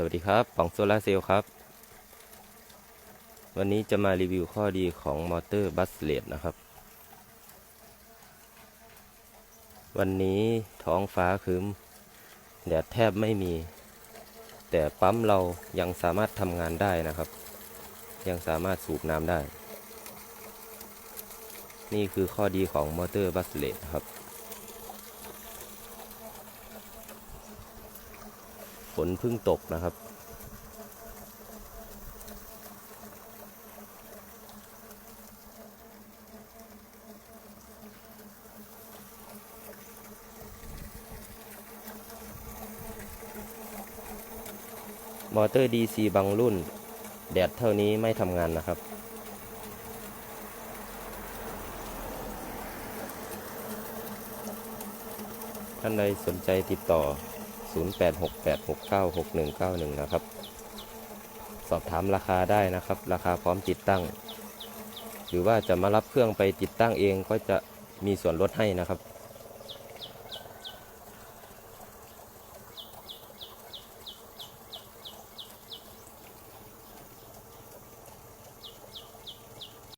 สวัสดีครับป๋องโซลาร์เซลล์ครับ วันนี้จะมารีวิวข้อดีของมอเตอร์บัสเลดนะครับ วันนี้ท้องฟ้าครึ้มแดดแทบไม่มี แต่ปั๊มเรายังสามารถทำงานได้นะครับ ยังสามารถสูบน้ำได้ นี่คือข้อดีของมอเตอร์บัสเลดครับ นเพิ่งตกนะครับ มอเตอร์ DC บางรุ่น แดดเท่านี้ไม่ทำงานนะครับท่านใดสนใจติดต่อ 0868696191 นะครับ สอบถามราคาได้นะครับ ราคาพร้อมติดตั้ง หรือว่าจะมารับเครื่องไปติดตั้งเองก็จะมีส่วนลดให้นะครับ